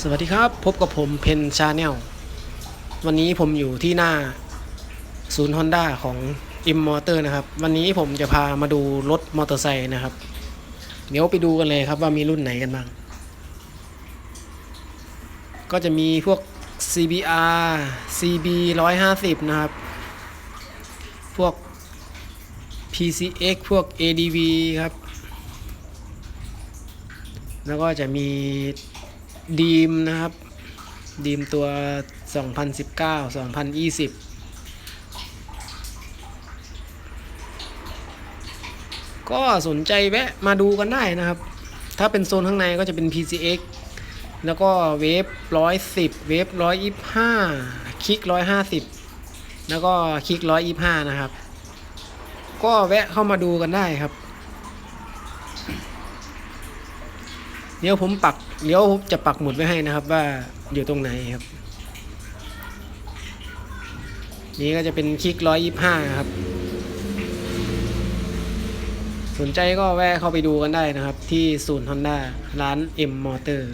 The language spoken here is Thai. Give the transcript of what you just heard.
สวัสดีครับ พบกับผมเพนชาแนลวันนี้ผมอยู่ที่หน้าศูนย์ฮอนด้าของ M Motor นะครับ วันนี้ผมจะพามาดูรถมอเตอร์ไซค์นะครับ เดี๋ยวไปดูกันเลยครับว่ามีรุ่นไหนกันบ้าง ก็จะมีพวก CBR CB 150 นะครับ พวก PCX พวก ADV ครับ แล้วก็จะมี ดีมนะครับ ดีมตัว 2019 2020 ก็สนใจแวะมาดูกันได้นะครับ ถ้าเป็นโซนข้างในก็จะเป็น PCX แล้วก็เวฟ110เวฟ125คลิก150แล้วก็คลิก125นะครับ ก็แวะเข้ามาดูกันได้ครับ เดี๋ยวผมปักเดี๋ยวผมจะปักหมุดไว้ให้นะครับ ว่าอยู่ตรงไหนครับ นี่ก็จะเป็นคลิกร้อยยี่ห้าครับ สนใจก็แวะเข้าไปดูกันได้นะครับ ที่ศูนย์ฮอนด้าร้านเอ็มมอเตอร์